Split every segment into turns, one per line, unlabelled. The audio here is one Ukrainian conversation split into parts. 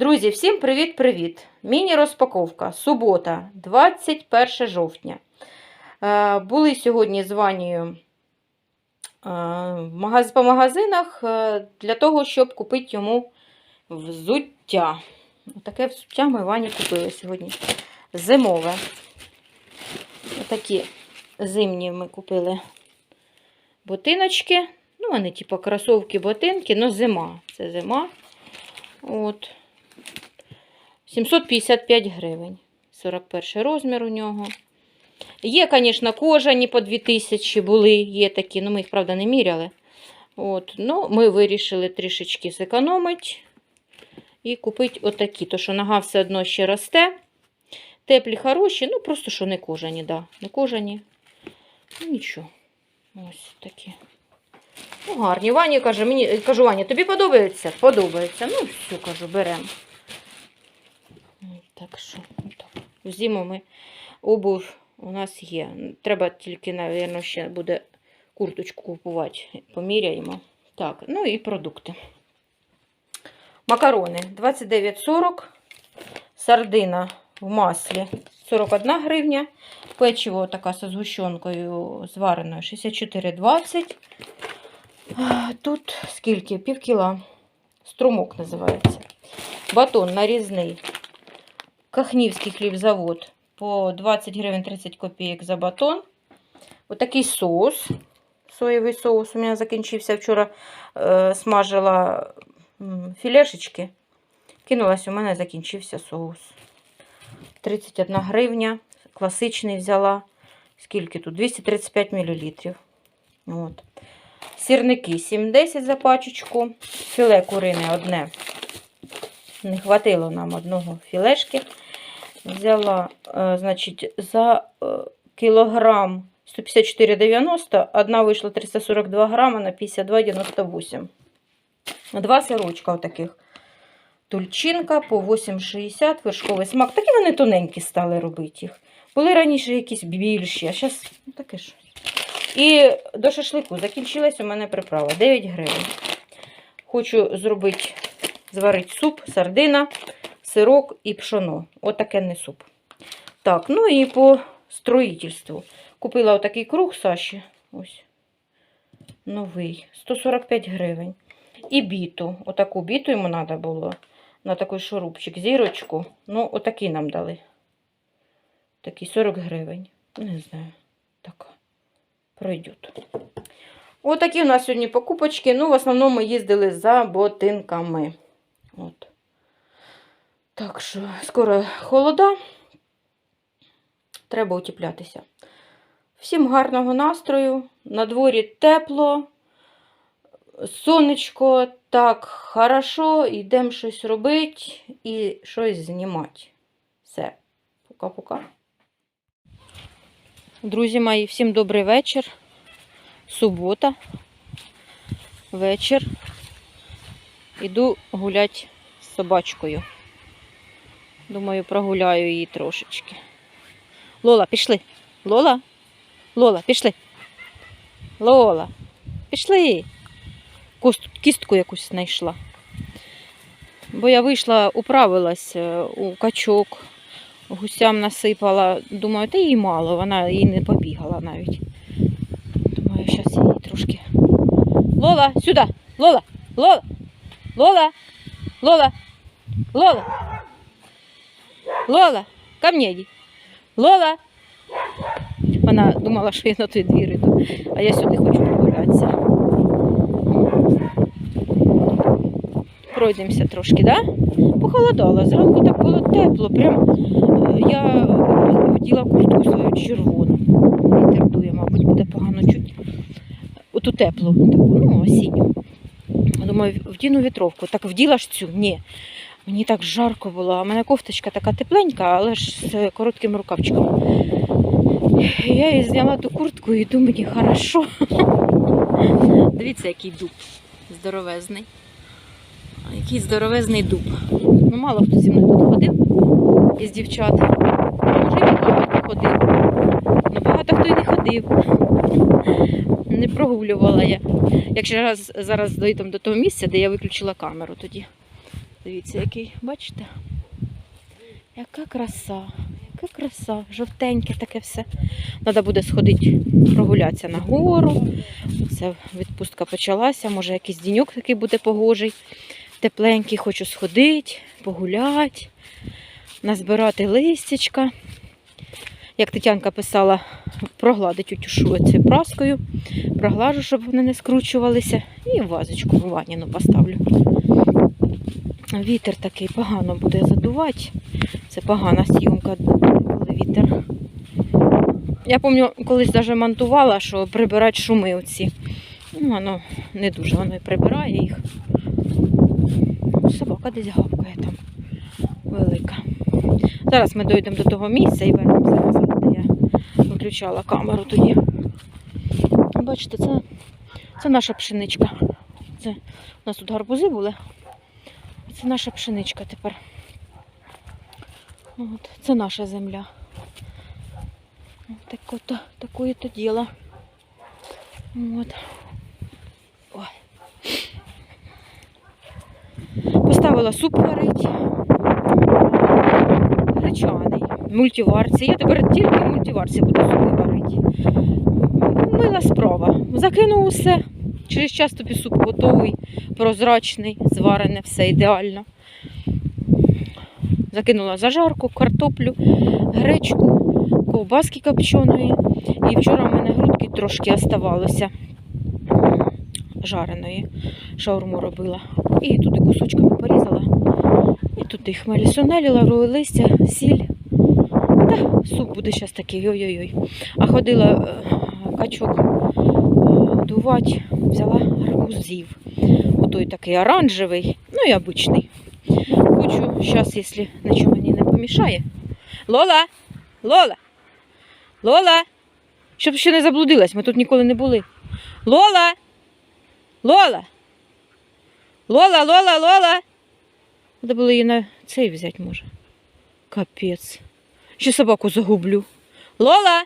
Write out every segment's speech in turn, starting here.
Друзі, всім привіт-привіт! Міні-розпаковка. Субота, 21 жовтня. Е, Були сьогодні з Ванією е, по магазинах е, для того, щоб купити йому взуття. Таке взуття ми Вані купили сьогодні. Зимове. Такі зимні ми купили ботиночки. Ну, вони, типу, кросовки, ботинки, але зима. Це зима. От. 755 гривень. 41 розмір у нього. Є, звісно, кожані по 2000 були, є такі, ну ми їх, правда, не міряли. От, ну, ми вирішили трішечки зекономити і купити отакі. То, що нога все одно ще росте. Теплі, хороші, ну просто що не кожані, да. Не кожані. Ну, нічого. Ось такі. Ну, гарні. Ваня каже, мені, кажу, Ваня, тобі подобається? Подобається. Ну, все, кажу, беремо. Так що, так. В зиму ми обув у нас є. Треба тільки, мабуть, ще буде курточку купувати. Поміряємо. Так, ну і продукти. Макарони 29,40. Сардина в маслі 41 гривня. Печиво така з згущенкою звареною 64,20. Тут скільки? Пів кіла. Струмок називається. Батон нарізний. Кахнівський хлібзавод по 20 гривень 30 копійок за батон. Отакий соус. Соєвий соус у мене закінчився. Вчора е, смажила філешечки. Кинулась, у мене закінчився соус. 31 гривня. Класичний взяла. Скільки тут? 235 мл. От. Сірники 7,10 за пачечку. Філе курине одне. Не хватило нам одного філешки. Взяла, е, значить, за е, кілограм 154,90, одна вийшла 342 грама на 52,98. Два сирочка отаких. Тульчинка по 8,60, вершковий смак. Такі вони тоненькі стали робити їх. Були раніше якісь більші, а зараз ну, таке ж. І до шашлику закінчилась у мене приправа 9 гривень. Хочу зробити, зварити суп, сардина, сирок і пшоно. Отаке не суп. Так, ну і по строїтельству. Купила отакий круг Саші. Ось. Новий. 145 гривень. І біту. Отаку біту йому треба було. На такий шурупчик, зірочку. Ну, отакий нам дали. Такий 40 гривень. Не знаю. Так. Пройдет. Отакі у нас сьогодні покупочки. Ну, в основному ми їздили за ботинками. От. Так що, скоро холода. Треба утеплятися. Всім гарного настрою. На дворі тепло, сонечко, так, хорошо, йдемо щось робити і щось знімати. Все. Пока-пока. Друзі мої, всім добрий вечір. Субота. Вечір. Іду гуляти з собачкою. Думаю, прогуляю її трошечки. Лола, пішли. Лола? Лола, пішли. Лола, пішли. Кістку якусь знайшла. Бо я вийшла, управилась у качок, гусям насипала. Думаю, та їй мало, вона їй не побігала навіть. Думаю, зараз її трошки. Лола, сюди! Лола! Лола! Лола! Лола! Лола! Лола! Ко мне иди! Лола! Вона думала, що я на той двір іду, а я сюди хочу прогулятися. Пройдемося трошки, да? Похолодало. Зранку так було тепло. Прям е, я вділа куртку свою червону. Вітер дує, мабуть, буде погано чуть. Оту теплу, таку, ну, осінню. Думаю, вдіну вітровку. Так вділа ж цю? Ні. Мені так жарко було. А в мене кофточка така тепленька, але ж з коротким рукавчиком. Я їй зняла ту куртку і йду мені хорошо. Дивіться, який дуб здоровезний. Який здоровезний дуб. Ну, мало хто зі мною тут ходив із дівчат. Може, і ходив. Багато хто і не ходив. Не прогулювала я. Якщо зараз, зараз дойдемо до того місця, де я виключила камеру тоді. Дивіться, який, бачите? Яка краса, яка краса, жовтеньке таке все. Треба буде сходити прогулятися на гору. Це відпустка почалася. Може, якийсь діньок такий буде погожий, тепленький, хочу сходити, погуляти, назбирати листячка. Як Тетянка писала, прогладить утюшу цією праскою, проглажу, щоб вони не скручувалися, і вазочку в ванніну поставлю. Вітер такий погано буде задувати. Це погана зйомка, коли вітер. Я пам'ятаю, колись навіть монтувала, що прибирати шуми оці. Ну, воно не дуже воно і прибирає їх. Собака десь гавкає там велика. Зараз ми дійдемо до того місця і вернемося виключала камеру тоді. Бачите, це, це наша пшеничка. Це, у нас тут гарбузи були. Це наша пшеничка тепер. От, це наша земля. Так от, такое то діло. От. Ой. Поставила суп варить. Гречаний. Мультиварці. Я тепер тільки в мультиварці буду супи варити. Мила справа. Закинув усе. Через час тобі суп готовий, прозрачний, зварене, все ідеально. Закинула зажарку, картоплю, гречку, ковбаски копченої. І вчора в мене грудки трошки оставалося жареної. Шаурму робила. І туди кусочками порізала. І туди хмелі лаврове листя, сіль. Та суп буде зараз такий, ой-ой-ой. А ходила е, качок е, дувати, взяла гарбузів. Отой такий оранжевий, ну і обичний. Хочу зараз, якщо нічого мені не помішає. Лола! Лола! Лола! Щоб ще не заблудилась, ми тут ніколи не були. Лола! Лола! Лола, Лола, Лола! Треба було її на цей взяти, може. Капець. Ще собаку загублю. Лола!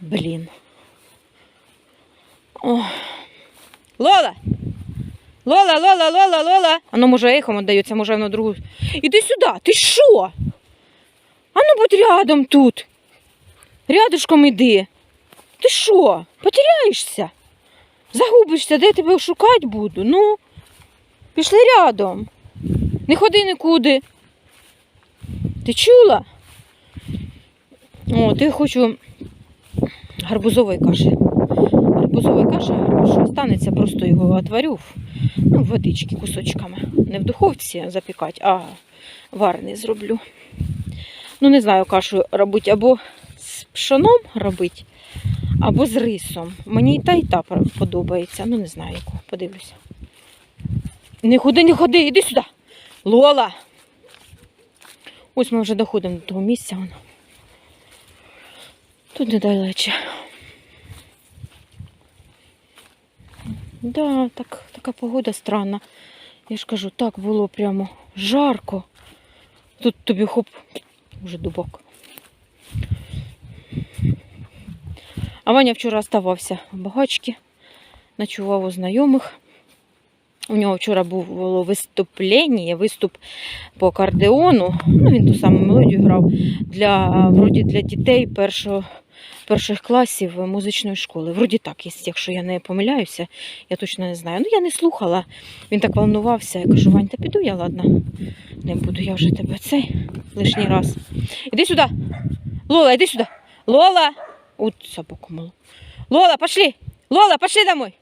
Блін. Лола! Лола, Лола, Лола, Лола. Воно може ехом віддається, може воно другу. Іди сюди, ти що? А ну будь рядом тут. Рядышком іди. Ти що? Потеряєшся? Загубишся, де я тебе шукати буду? Ну, пішли рядом. Не ходи нікуди. Ти чула? От, я хочу гарбузової каші. Гарбузової каші, що станеться, просто його отварю ну, водички кусочками. Не в духовці запікати, а варений зроблю. Ну, не знаю, кашу робити або з пшоном робити, або з рисом. Мені і та, і та подобається. Ну, не знаю, яку, подивлюся. Не ходи, не ходи, іди сюди. Лола. Ось ми вже доходимо до того місця. Воно. Тут недалече. Да, так, така погода странна. Я ж кажу, так було прямо жарко. Тут тобі хоп, вже дубок. А Ваня вчора оставався в багачці, ночував у знайомих. У нього вчора було виступлення, виступ по акордеону. Ну, він ту саму мелодію грав для, вроді для дітей першого, перших класів музичної школи. Вроді так, якщо я не помиляюся, я точно не знаю. Ну, я не слухала. Він так волнувався. Я кажу, Вань, та піду я, ладно. Не буду я вже тебе цей лишній раз. Іди сюди. Лола, іди сюди. Лола. От собаку мало. Лола, пошли. Лола, пошли домой.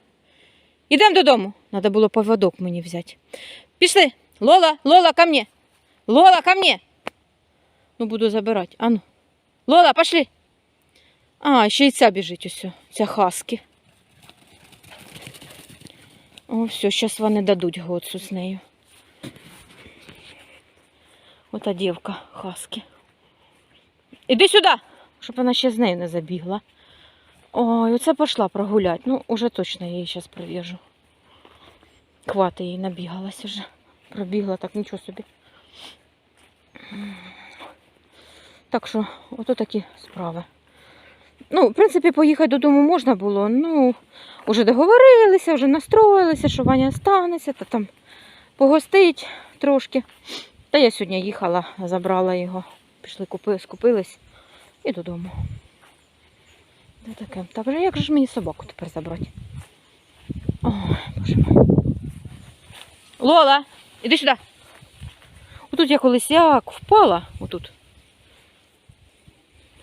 Ідемо додому. Надо було поводок мені взяти. Пішли. Лола, Лола, ко мне. Лола, ко мне. Ну, буду забирати. Ану. Лола, пошли. А, ще й ця біжить усе. Ця хаски. О, все, зараз вони дадуть гоцу з нею. Ота дівка хаски. Іди сюди, щоб вона ще з нею не забігла. Ой, оце пішла прогулять. Ну, уже точно я її зараз прив'яжу. Хвати їй набігалась вже. Пробігла так, нічого собі. Так що, ото такі справи. Ну, в принципі, поїхати додому можна було. Ну, вже договорилися, вже настроїлися, що Ваня станеться, та там погостить трошки. Та я сьогодні їхала, забрала його. Пішли, купи, скупились і додому. Та таке. Та вже як же ж мені собаку тепер забрати? Ой, боже мой. Лола, іди сюди. Отут я колись як впала, отут.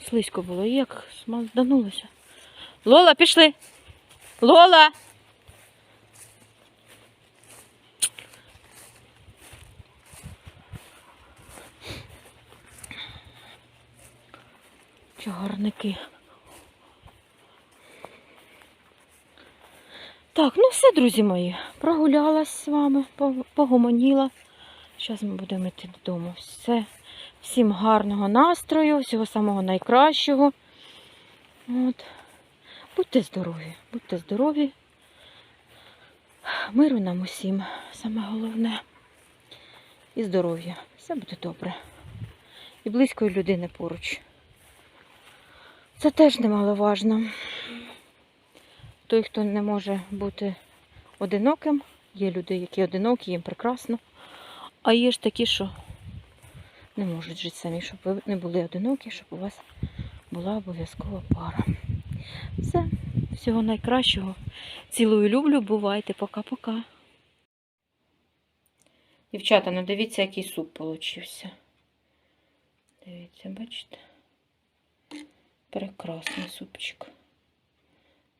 Слизько було, як смазданулося. Лола, пішли. Лола. Чагарники. Так, ну все, друзі мої. Прогулялась з вами, погомоніла. Зараз ми будемо йти додому. Все. Всім гарного настрою, всього самого найкращого. От. Будьте здорові, будьте здорові. Миру нам усім, саме головне. І здоров'я. Все буде добре. І близької людини поруч. Це теж немаловажно. Той, хто не може бути одиноким, є люди, які одинокі, їм прекрасно. А є ж такі, що не можуть жити самі, щоб ви не були одинокі, щоб у вас була обов'язкова пара. Все, всього найкращого. Цілую, люблю, бувайте, пока-пока. Дівчата, ну дивіться, який суп получився. Дивіться, бачите? Прекрасний супчик.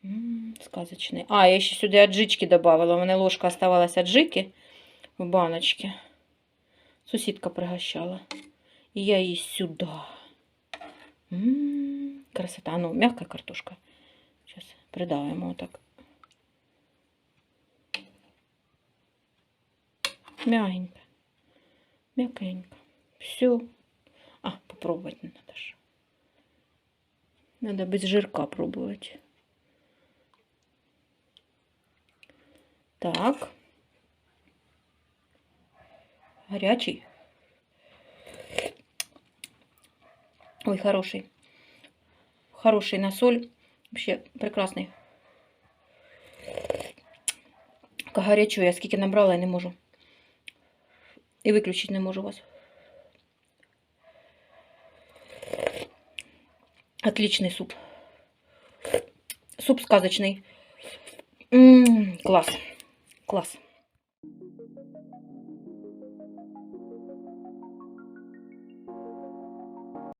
М, сказочний. А, я ще сюди аджички додавала. У мене ложка оставалась аджики в баночці. Сусідка пригощала. І я її сюди. М, Красота. Ну, м'яка картошка. Зараз придавимо отак. Мягенько. Мягенько. Все. А, попробовать не надо ж. Надо без жирка пробовать. Так. Горячий. Ой, хороший. Хороший на соль. Вообще прекрасний. Горячу я скільки набрала, я не можу. І виключити не можу вас. Отличный суп. Суп сказочный. М, класс. Класс.